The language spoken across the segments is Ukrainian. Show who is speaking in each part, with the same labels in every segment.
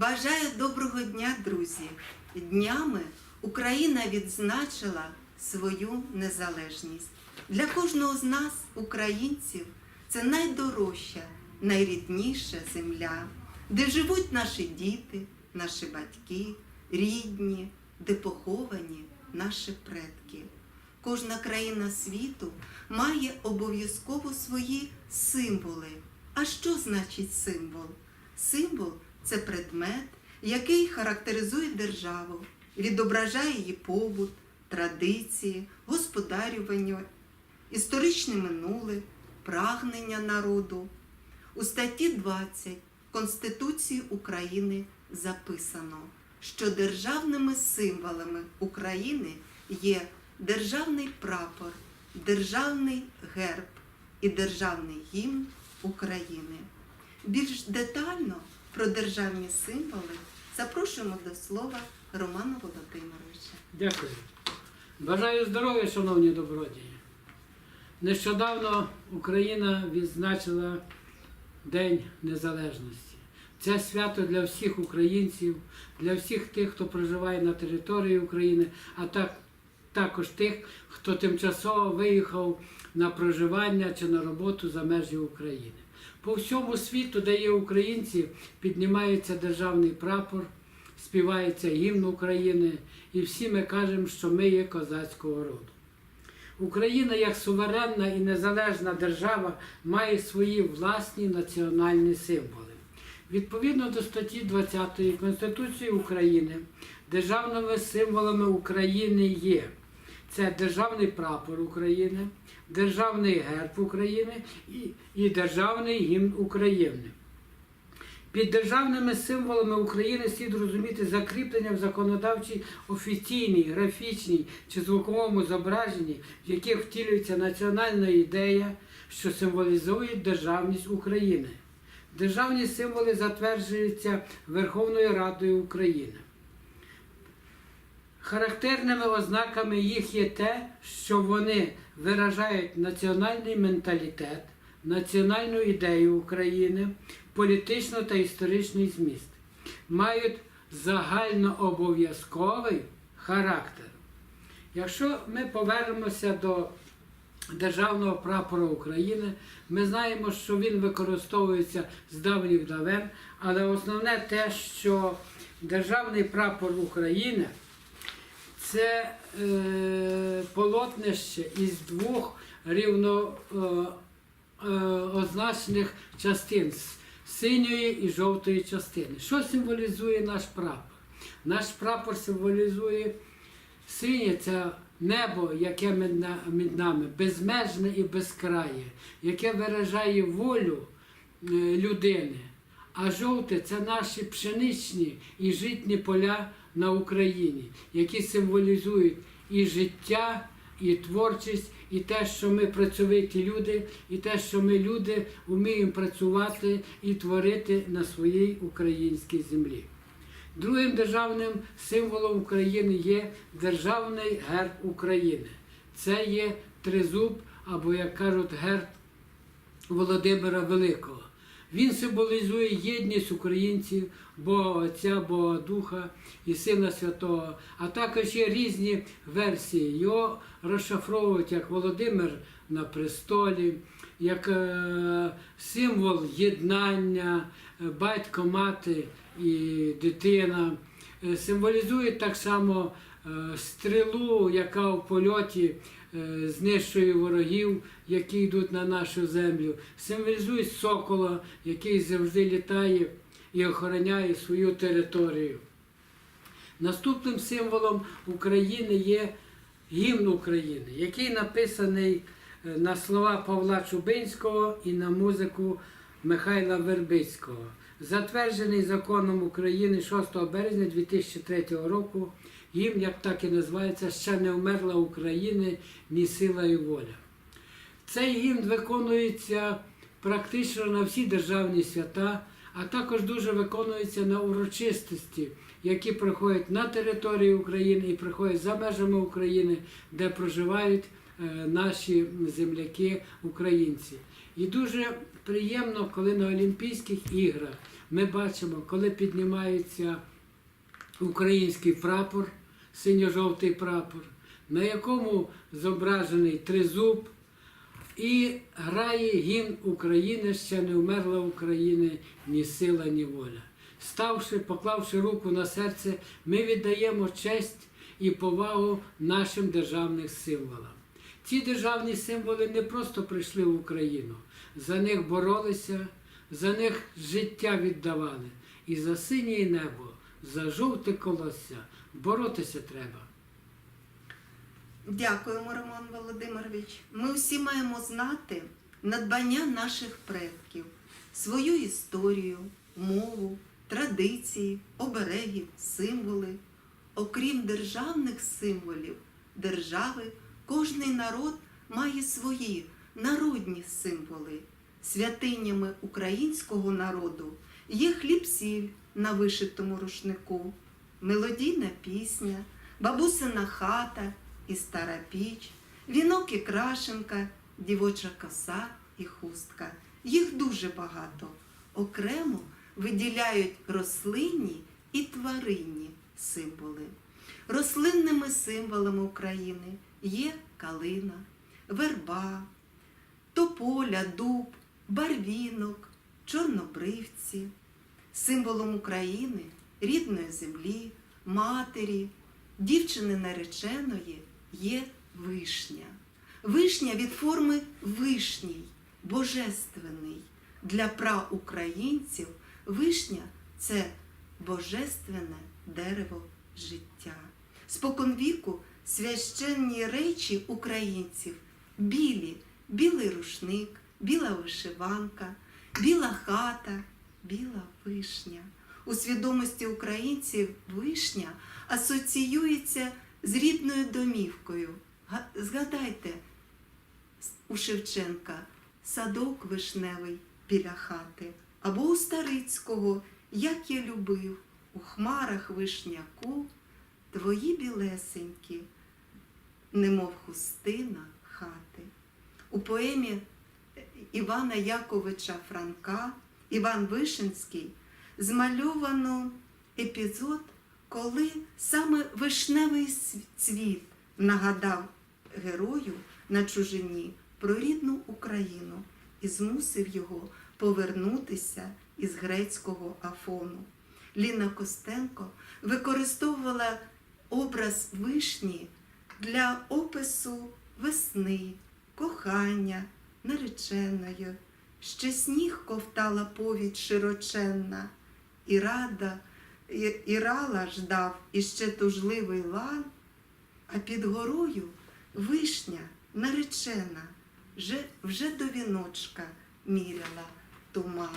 Speaker 1: Бажаю доброго дня, друзі! Днями Україна відзначила свою незалежність. Для кожного з нас, українців, це найдорожча, найрідніша земля, де живуть наші діти, наші батьки, рідні, де поховані наші предки. Кожна країна світу має обов'язково свої символи. А що значить символ? Символ це предмет, який характеризує державу, відображає її побут, традиції, господарювання, історичне минуле, прагнення народу. У статті 20 Конституції України записано, що державними символами України є державний прапор, державний герб і державний гімн України. Більш детально про державні символи запрошуємо до слова Романа Володимировича.
Speaker 2: Дякую. Бажаю здоров'я, шановні добродії. Нещодавно Україна відзначила День Незалежності. Це свято для всіх українців, для всіх тих, хто проживає на території України, а так, також тих, хто тимчасово виїхав на проживання чи на роботу за межі України. По всьому світу, де є українці, піднімається державний прапор, співається гімн України, і всі ми кажемо, що ми є козацького роду. Україна як суверенна і незалежна держава має свої власні національні символи. Відповідно до статті 20 Конституції України, державними символами України є це державний прапор України, державний герб України і, і державний гімн України. Під державними символами України слід розуміти закріплення в законодавчій офіційній, графічній чи звуковому зображенні, в яких втілюється національна ідея, що символізує державність України. Державні символи затверджуються Верховною Радою України. Характерними ознаками їх є те, що вони виражають національний менталітет, національну ідею України, політичну та історичний зміст, мають загальнообов'язковий характер. Якщо ми повернемося до Державного прапора України, ми знаємо, що він використовується з давніх давен, але основне те, що Державний прапор України це е, полотнище із двох рівно е, е, частин синьої і жовтої частини. Що символізує наш прапор? Наш прапор символізує синє це небо, яке між нами, безмежне і безкрає, яке виражає волю е, людини. А жовте це наші пшеничні і житні поля на Україні, які символізують і життя, і творчість, і те, що ми працьовиті люди, і те, що ми люди вміємо працювати і творити на своїй українській землі. Другим державним символом України є Державний герб України. Це є тризуб, або, як кажуть, герб Володимира Великого. Він символізує єдність українців, Бога Отця, Бога Духа і Сина Святого, а також є різні версії. Його розшифровують як Володимир на престолі, як е, символ єднання, е, батько, мати і дитина. Е, Символізує так само стрілу, яка в польоті знищує ворогів, які йдуть на нашу землю. Символізує сокола, який завжди літає і охороняє свою територію. Наступним символом України є гімн України, який написаний е, на слова Павла Чубинського і на музику Михайла Вербицького. Затверджений законом України 6 березня 2003 року. Гімн, як так і називається, ще не вмерла України, ні сила і воля. Цей гімн виконується практично на всі державні свята, а також дуже виконується на урочистості, які проходять на території України і проходять за межами України, де проживають е, наші земляки, українці. І дуже приємно, коли на Олімпійських іграх ми бачимо, коли піднімається український прапор, синьо-жовтий прапор, на якому зображений тризуб, і грає гімн України, ще не вмерла України ні сила, ні воля. Ставши, поклавши руку на серце, ми віддаємо честь і повагу нашим державним символам. Ці державні символи не просто прийшли в Україну, за них боролися, за них життя віддавали. І за синє небо, за жовте колосся боротися треба.
Speaker 1: Дякуємо, Роман Володимирович. Ми всі маємо знати надбання наших предків, свою історію, мову, традиції, оберегів, символи. Окрім державних символів держави, кожний народ має свої народні символи. Святинями українського народу є хліб-сіль на вишитому рушнику, мелодійна пісня, бабусина хата і стара піч, вінок і крашенка, дівоча коса і хустка. Їх дуже багато. Окремо виділяють рослинні і тваринні символи. Рослинними символами України є калина, верба, тополя, дуб, барвінок, чорнобривці. Символом України, рідної землі, матері, дівчини нареченої є вишня. Вишня від форми вишній, божественний. Для праукраїнців вишня це божественне дерево життя. Споконвіку священні речі українців білі, білий рушник, біла вишиванка, біла хата, біла вишня. У свідомості українців вишня асоціюється з рідною домівкою. Згадайте у Шевченка садок вишневий біля хати, або у Старицького, як я любив, у хмарах вишняку, твої білесенькі, немов хустина хати. У поемі Івана Яковича Франка Іван Вишинський змальовано епізод, коли саме вишневий цвіт нагадав герою на чужині про рідну Україну і змусив його повернутися із грецького Афону. Ліна Костенко використовувала образ вишні для опису весни, кохання, нареченої. Ще сніг ковтала повідь широченна, і рада, і, і рала ждав іще тужливий лан, а під горою вишня наречена, вже, вже до віночка міряла туман.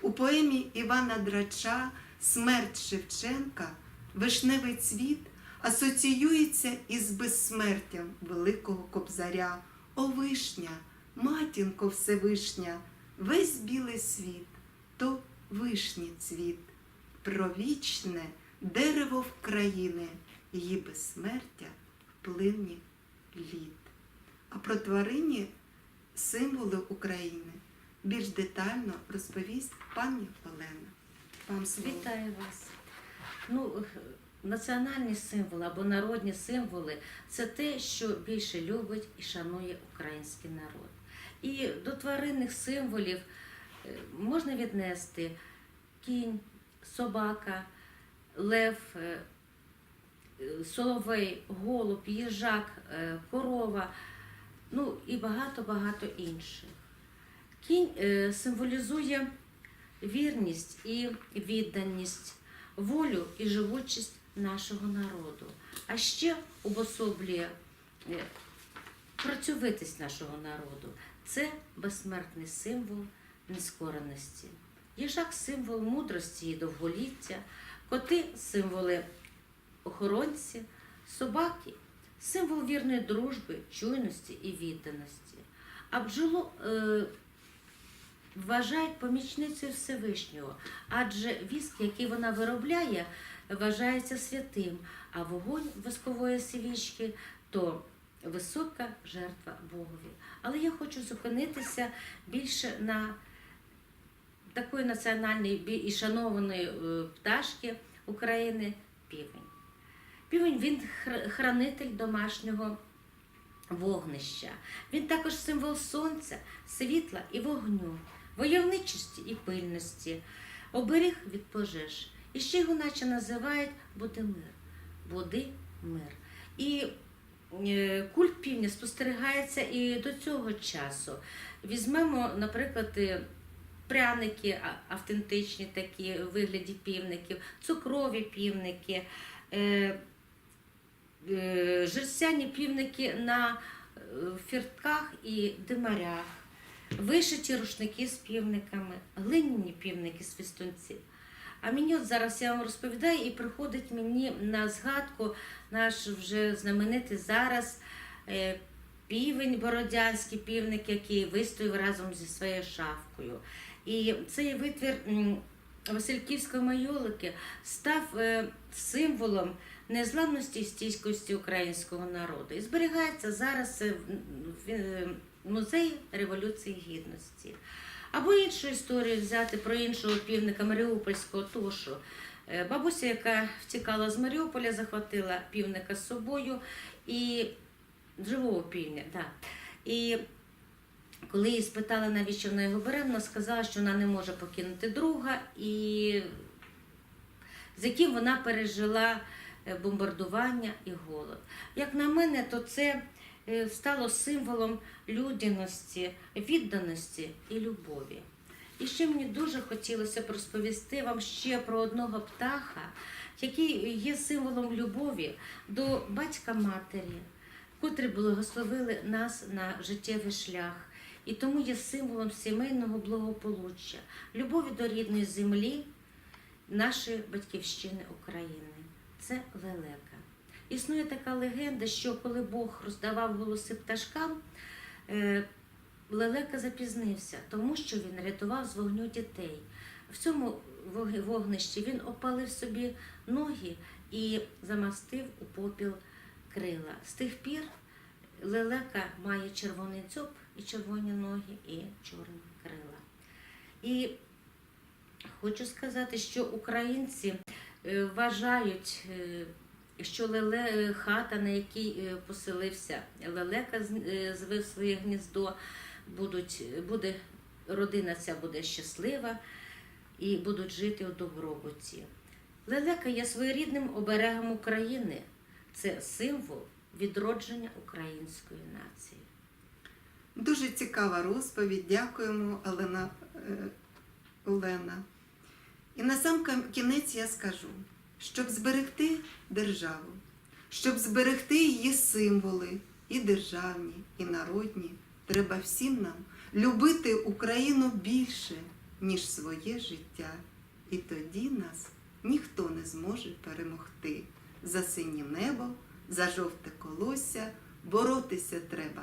Speaker 1: У поемі Івана Драча Смерть Шевченка вишневий цвіт асоціюється із безсмертям Великого Кобзаря. О вишня, матінко Всевишня, весь білий світ, то вишні цвіт, провічне дерево вкраїни, її безсмертя вплині літ. А про тварині символи України більш детально розповість пані Олена. Вам слово.
Speaker 3: Вітаю вас. Ну, національні символи або народні символи це те, що більше любить і шанує український народ. І до тваринних символів е, можна віднести кінь, собака, лев, е, соловей, голуб, їжак, е, корова, ну і багато-багато інших. Кінь е, символізує вірність і відданість, волю і живучість нашого народу. А ще обособлює працьовитість нашого народу. Це безсмертний символ нескореності. Їжак символ мудрості і довголіття, коти символи охоронці, собаки символ вірної дружби, чуйності і відданості. А бджолу е, вважають помічницею Всевишнього, адже віск, який вона виробляє, вважається святим, а вогонь воскової свічки то висока жертва Богові. Але я хочу зупинитися більше на такої національної і шанованої е, пташки України півень. Півень він хранитель домашнього вогнища. Він також символ сонця, світла і вогню, войовничості і пильності, оберіг від пожеж. І ще його наче називають Будимир. Буди мир. І е, культ півня спостерігається і до цього часу. Візьмемо, наприклад, е, пряники автентичні такі у вигляді півників, цукрові півники, е, е, жерстяні півники на е, фіртках і димарях, вишиті рушники з півниками, глиняні півники з фістунців. А мені от зараз я вам розповідаю, і приходить мені на згадку наш вже знаменитий зараз півень бородянський півник, який вистояв разом зі своєю шавкою. І цей витвір Васильківської майолики став е, символом незламності і стійкості українського народу. І зберігається зараз е, в- в е, музеї Революції Гідності. Або іншу історію взяти про іншого півника Маріупольського Тошу. Е, Бабуся, яка втікала з Маріуполя, захватила півника з собою і живого півня. Да. І коли її спитали, навіщо вона його бере, вона сказала, що вона не може покинути друга, і з яким вона пережила е, бомбардування і голод. Як на мене, то це е, стало символом людяності, відданості і любові. І ще мені дуже хотілося б розповісти вам ще про одного птаха, який є символом любові до батька матері, котрі благословили нас на життєвий шлях. І тому є символом сімейного благополуччя, любові до рідної землі, нашої батьківщини України. Це лелека. Існує така легенда, що коли Бог роздавав голоси пташкам, е, лелека запізнився, тому що він рятував з вогню дітей. В цьому вогнищі він опалив собі ноги і замастив у попіл крила. З тих пір лелека має червоний дзьоб і червоні ноги, і чорні крила. І хочу сказати, що українці е, вважають, е, що леле хата, на якій е, поселився лелека, е, звив своє гніздо, будуть, буде, родина ця буде щаслива і будуть жити у добробуті. Лелека є своєрідним оберегом України. Це символ відродження української нації.
Speaker 1: Дуже цікава розповідь. Дякуємо, Олена. е, Олена. І на сам кінець я скажу, щоб зберегти державу, щоб зберегти її символи, і державні, і народні, треба всім нам любити Україну більше, ніж своє життя. І тоді нас ніхто не зможе перемогти. За синє небо, за жовте колосся боротися треба.